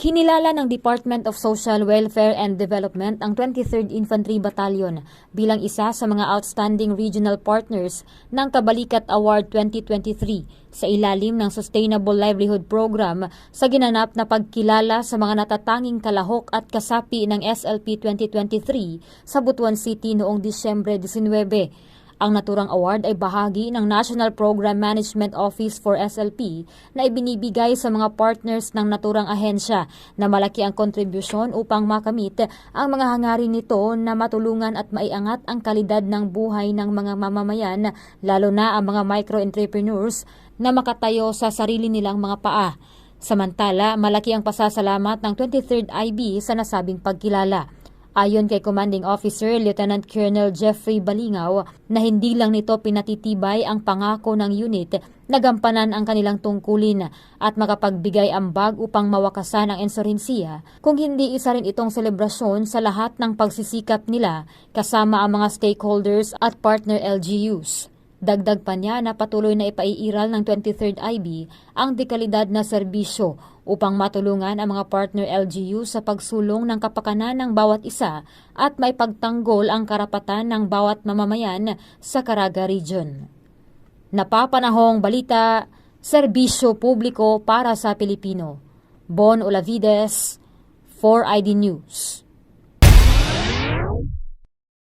Kinilala ng Department of Social Welfare and Development ang 23rd Infantry Battalion bilang isa sa mga outstanding regional partners ng Kabalikat Award 2023 sa ilalim ng Sustainable Livelihood Program sa ginanap na pagkilala sa mga natatanging kalahok at kasapi ng SLP 2023 sa Butuan City noong Disyembre 19. Ang naturang award ay bahagi ng National Program Management Office for SLP na ibinibigay sa mga partners ng naturang ahensya na malaki ang kontribusyon upang makamit ang mga hangarin nito na matulungan at maiangat ang kalidad ng buhay ng mga mamamayan lalo na ang mga micro-entrepreneurs na makatayo sa sarili nilang mga paa. Samantala, malaki ang pasasalamat ng 23rd IB sa nasabing pagkilala. Ayon kay Commanding Officer Lieutenant Colonel Jeffrey Balingaw na hindi lang nito pinatitibay ang pangako ng unit na gampanan ang kanilang tungkulin at makapagbigay ambag upang mawakasan ang insurensiya kung hindi isa rin itong selebrasyon sa lahat ng pagsisikap nila kasama ang mga stakeholders at partner LGUs. Dagdag pa niya na patuloy na ipaiiral ng 23rd IB ang dekalidad na serbisyo upang matulungan ang mga partner LGU sa pagsulong ng kapakanan ng bawat isa at may pagtanggol ang karapatan ng bawat mamamayan sa Caraga Region. Napapanahong balita, serbisyo publiko para sa Pilipino. Bon Olavides, 4ID News.